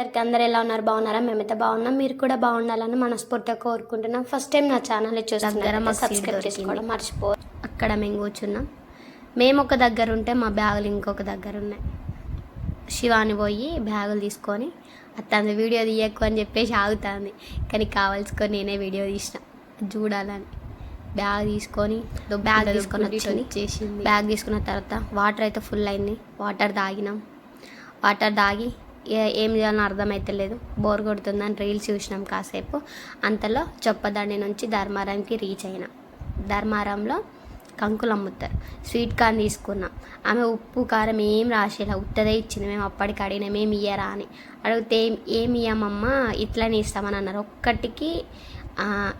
అందరికి అందరు ఎలా ఉన్నారు? బాగున్నారా? మేమైతే బాగున్నాం. మీరు కూడా బాగుండాలని మనస్ఫూర్తిగా కోరుకుంటున్నాం. ఫస్ట్ టైం నా ఛానల్ చూస్తున్నారా మా సబ్స్క్రైబ్ చేసుకోవడం మర్చిపో అక్కడ మేము కూర్చున్నాం. మేము ఒక దగ్గర ఉంటే మా బ్యాగులు ఇంకొక దగ్గర ఉన్నాయి. శివాని పోయి బ్యాగులు తీసుకొని అత్తంది వీడియో తీయకు అని చెప్పేసి ఆగుతుంది. కానీ కావాల్సుకొని నేనే వీడియో తీసిన. చూడాలని. బ్యాగ్ తీసుకొని బ్యాగ్ తీసుకొని వచ్చి చేసింది. బ్యాగ్ తీసుకున్న తర్వాత వాటర్ అయితే ఫుల్ అయింది. వాటర్ తాగినాం. వాటర్ తాగి ఏం చేయాలో అర్థమైతలేదు బోర్ కొడుతుందని రీల్స్ చూసినాం కాసేపు. అంతలో చొప్పదండి నుంచి ధర్మారంకి రీచ్ అయినా. ధర్మారంలో కంకులు అమ్ముతారు స్వీట్ కార్న్ తీసుకున్నాం. ఆమె ఉప్పు కారం ఏం రాసేలా ఉత్తదే ఇచ్చింది. మేము అప్పటికి అడిగినాం ఏమి ఇయ్యరా? అని. అడిగితే "ఏం- ఏమి ఇయ్యమమ్మా? ఇట్లానే ఇస్తామని అన్నారు. ఒక్కటికి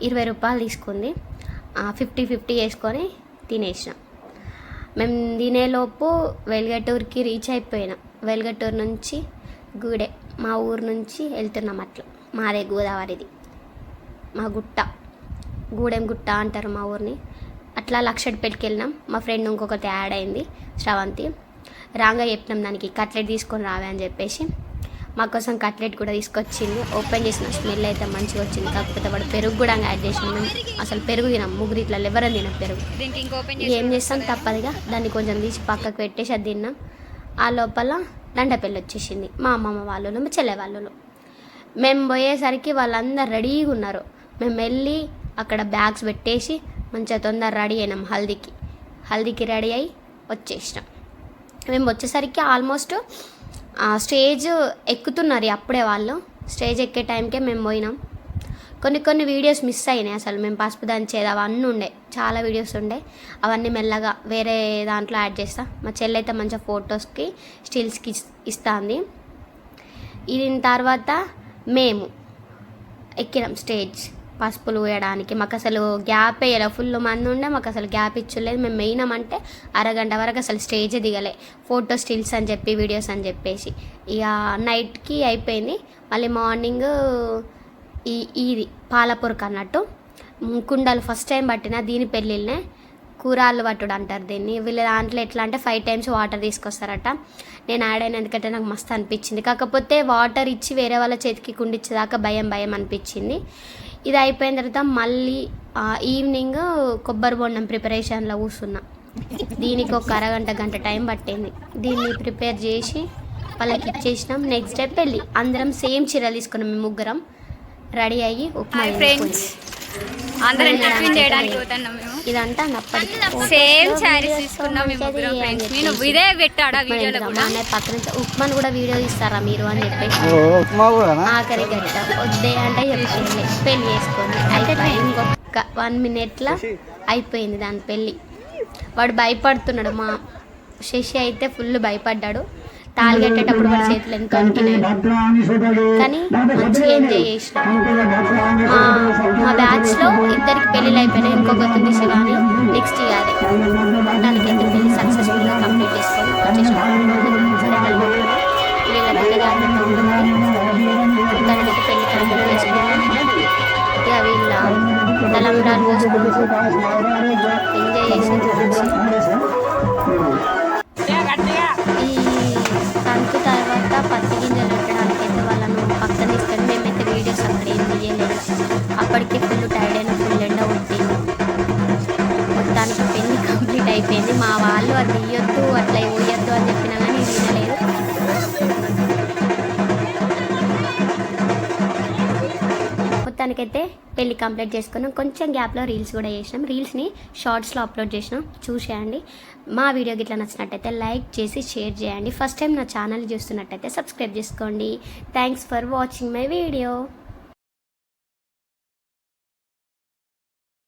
ఇరవై రూపాయలు తీసుకుంది. ఫిఫ్టీ ఫిఫ్టీ వేసుకొని తినేసినాం. మేము తినేలోపు వెలుగటూరుకి రీచ్ అయిపోయినాం. వెలుగటూరు నుంచి గూడె. మా ఊరు నుంచి వెళ్తున్నాం అట్లా. మాదే గోదావరిది. మా గుట్ట. గూడెం గుట్ట అంటారు మా ఊరిని. అట్లా లక్షడిపేటకి వెళ్ళినాం. మా ఫ్రెండ్ ఇంకొకటి యాడ్ అయింది శ్రవంతి. రాంగా చెప్పినాం దానికి కట్లెట్ తీసుకొని రావే అని చెప్పేసి. మా కోసం కట్లెట్ కూడా తీసుకొచ్చింది. ఓపెన్ చేసిన స్మెల్ అయితే మంచిగా వచ్చింది. కాకపోతే వాడు పెరుగు కూడా యాడ్ చేసినాం అసలు పెరుగు తినాం. ముగ్గురు ఇట్లా ఎవరం తినం పెరుగు. ఏం చేస్తాం తప్పదుగా. దాన్ని కొంచెం తీసి పక్కకు పెట్టేసి అది తిన్నాం. ఆ లోపల దండపెళ్ళి వచ్చేసింది మా అమ్మమ్మ వాళ్ళు మా చెల్లె వాళ్ళు మేము పోయేసరికి వాళ్ళందరూ రెడీగా ఉన్నారు. మేము వెళ్ళి అక్కడ బ్యాగ్స్ పెట్టేసి మంచిగా తొందర రెడీ అయినాం హల్దీకి. హల్దీకి రెడీ అయ్యి వచ్చేసినాం. మేము వచ్చేసరికి ఆల్మోస్ట్ స్టేజ్ ఎక్కుతున్నారు అప్పుడే వాళ్ళు. స్టేజ్ ఎక్కే టైంకే మేము పోయినాం. కొన్ని కొన్ని వీడియోస్ మిస్ అయినాయి అసలు. మేము పసుపు దంచేది అవన్నీ ఉండే. చాలా వీడియోస్ ఉండే. అవన్నీ మెల్లగా వేరే దాంట్లో యాడ్ చేస్తా. మా చెల్లి అయితే మంచిగా ఫొటోస్కి స్టిల్స్కి ఇస్తుంది. దీని తర్వాత మేము ఎక్కినాం స్టేజ్ పసుపులు వేయడానికి. మాకు అసలు గ్యాప్ వేయాలి. ఫుల్ మంది ఉండే మాకు అసలు గ్యాప్ ఇచ్చలేదు. మేము మెయినామంటే అరగంట వరకు అసలు స్టేజ్ దిగలే. ఫోటో స్టిల్స్ అని చెప్పి వీడియోస్ అని చెప్పేసి. ఇక నైట్కి అయిపోయింది. మళ్ళీ మార్నింగ్ ఈ ఇది పాలపూరకు అన్నట్టు కుండలు ఫస్ట్ టైం పట్టిన దీని పెళ్ళిళ్ళనే కూరాళ్ళు పట్టుడు అంటారు దీన్ని. వీళ్ళ దాంట్లో ఎట్లా అంటే ఫైవ్ టైమ్స్ వాటర్ తీసుకొస్తారట. నేను యాడ్ అయిన ఎందుకంటే నాకు మస్తు అనిపించింది. కాకపోతే వాటర్ ఇచ్చి వేరే వాళ్ళ చేతికి కుండిచ్చేదాకా భయం భయం అనిపించింది. ఇది అయిపోయిన తర్వాత మళ్ళీ ఈవినింగ్ కొబ్బరి బొండం ప్రిపరేషన్లో కూర్చున్నా. దీనికి ఒక అరగంట గంట టైం పట్టింది. దీన్ని ప్రిపేర్ చేసి వాళ్ళకి ఇచ్చేసినాం. నెక్స్ట్ డే పెళ్ళి. అందరం సేమ్ చీరలు తీసుకున్నాం మేము ముగ్గురం. రెడీ అయ్యి ఉప్మా ఫ్రెండ్స్ అందరం టిఫిన్ చేయడానికి పోతున్నాం మేము. ఇదంతా నప్పటికి సేమ్ శారీస్ తీసుకున్నాం మేము ముగ్గురం ఫ్రెండ్స్ నేను ఇదే పెట్టాడు ఆ వీడియోలో కూడా? అనే పక్కన నుంచి ఉప్మాను కూడా వీడియో తీస్తారా మీరు అని చెప్పేసి. ఓ, ఉప్మా కూడానా ఆఖరి గట్ట వద్దే అంటే చెప్పింది. పెళ్ళి చేసుకోండి అయిపోయి ఇంకొక వన్ మినిట్లో అయిపోయింది దాని పెళ్ళి. వాడు భయపడుతున్నాడు మా శశి అయితే ఫుల్ భయపడ్డాడు. తాళి కట్టేటప్పుడు వాడి చేతులు ఎంత కానీ మంచిగా ఎంజాయ్ చేసిన మా మా బ్యాచ్లో ఇద్దరికి పెళ్ళిళ్ళు అయిపోయినాయి ఇంకొకటి శివాని నెక్స్ట్ ఇయర్ దానికి అయితే పెళ్ళి సక్సెస్ఫుల్గా కంప్లీట్ చేసుకొని వచ్చేసాం వీళ్ళకైతే జాగ్రత్త ఉంటుంది దానికైతే పెళ్ళి కంప్లీట్ చేసుకున్నాం ఇక వీళ్ళ తలంబ్రాలు పోసుకుంటూ ఎంజాయ్ చేసి అప్పటికే ఫుల్ టైర్డ్ అయిన ఫుల్ ఎండ ఉంటుంది మొత్తానికి పెళ్ళి కంప్లీట్ అయిపోయింది. మా వాళ్ళు అది ఇయ్యొద్దు అట్లా ఇవ్వద్దు అని చెప్పినా కానీ వినలేదు. మొత్తానికైతే పెళ్ళి కంప్లీట్ చేసుకున్నాం. కొంచెం గ్యాప్లో రీల్స్ కూడా చేసినాం. రీల్స్ని షార్ట్స్లో అప్లోడ్ చేసినాం. చూసేయండి. మా వీడియో గిట్లా నచ్చినట్టయితే లైక్ చేసి షేర్ చేయండి. ఫస్ట్ టైం నా ఛానల్ చూస్తున్నట్టయితే సబ్స్క్రైబ్ చేసుకోండి. Thanks for watching my video.